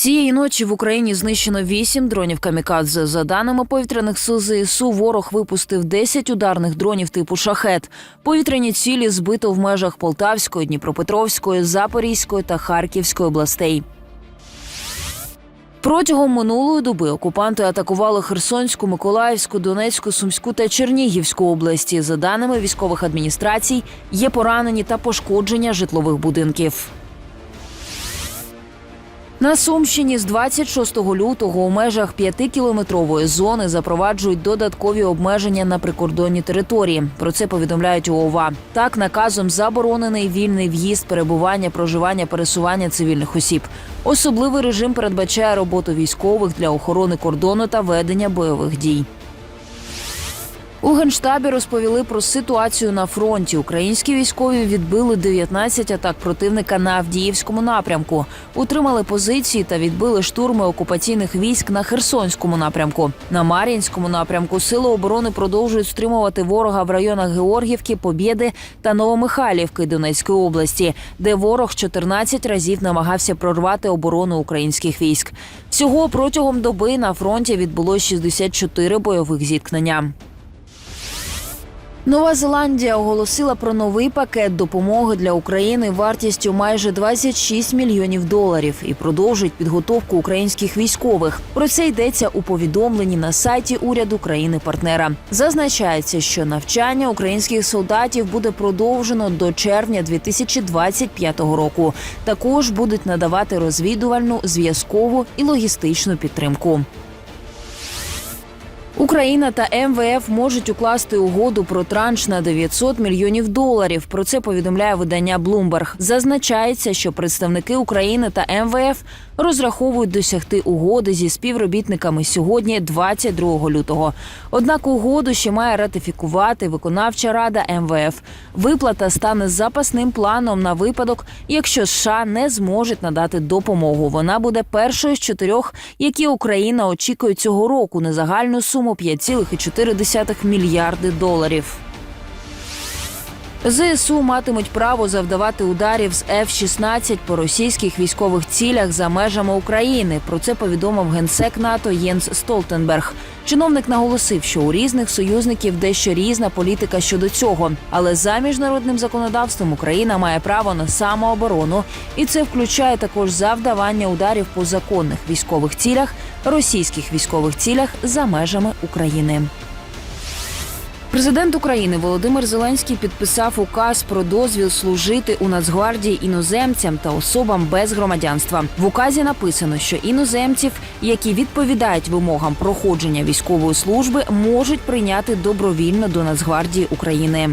Цієї ночі в Україні знищено вісім дронів камікадзе. За даними повітряних сил ЗСУ, ворог випустив 10 ударних дронів типу шахет. Повітряні цілі збито в межах Полтавської, Дніпропетровської, Запорізької та Харківської областей. Протягом минулої доби окупанти атакували Херсонську, Миколаївську, Донецьку, Сумську та Чернігівську області. За даними військових адміністрацій, є поранені та пошкодження житлових будинків. На Сумщині з 26 лютого у межах 5-кілометрової зони запроваджують додаткові обмеження на прикордонні території. Про це повідомляють ООВА. Так, наказом заборонений вільний в'їзд, перебування, проживання, пересування цивільних осіб. Особливий режим передбачає роботу військових для охорони кордону та ведення бойових дій. У генштабі розповіли про ситуацію на фронті. Українські військові відбили 19 атак противника на Авдіївському напрямку, утримали позиції та відбили штурми окупаційних військ на Херсонському напрямку. На Мар'їнському напрямку сили оборони продовжують стримувати ворога в районах Георгівки, Побєди та Новомихайлівки Донецької області, де ворог 14 разів намагався прорвати оборону українських військ. Всього протягом доби на фронті відбулось 64 бойових зіткнення. Нова Зеландія оголосила про новий пакет допомоги для України вартістю майже 26 мільйонів доларів і продовжить підготовку українських військових. Про це йдеться у повідомленні на сайті уряду країни-партнера. Зазначається, що навчання українських солдатів буде продовжено до червня 2025 року. Також будуть надавати розвідувальну, зв'язкову і логістичну підтримку. Україна та МВФ можуть укласти угоду про транш на 900 мільйонів доларів. Про це повідомляє видання Bloomberg. Зазначається, що представники України та МВФ розраховують досягти угоди зі співробітниками сьогодні, 22 лютого. Однак угоду ще має ратифікувати виконавча рада МВФ. Виплата стане запасним планом на випадок, якщо США не зможуть надати допомогу. Вона буде першою з чотирьох, які Україна очікує цього року на загальну суму 5,4 мільярди доларів. ЗСУ матимуть право завдавати ударів з F-16 по російських військових цілях за межами України. Про це повідомив генсек НАТО Єнс Столтенберг. Чиновник наголосив, що у різних союзників дещо різна політика щодо цього, але за міжнародним законодавством Україна має право на самооборону, і це включає також завдавання ударів по законних військових цілях, російських військових цілях за межами України. Президент України Володимир Зеленський підписав указ про дозвіл служити у Нацгвардії іноземцям та особам без громадянства. В указі написано, що іноземців, які відповідають вимогам проходження військової служби, можуть прийняти добровільно до Нацгвардії України.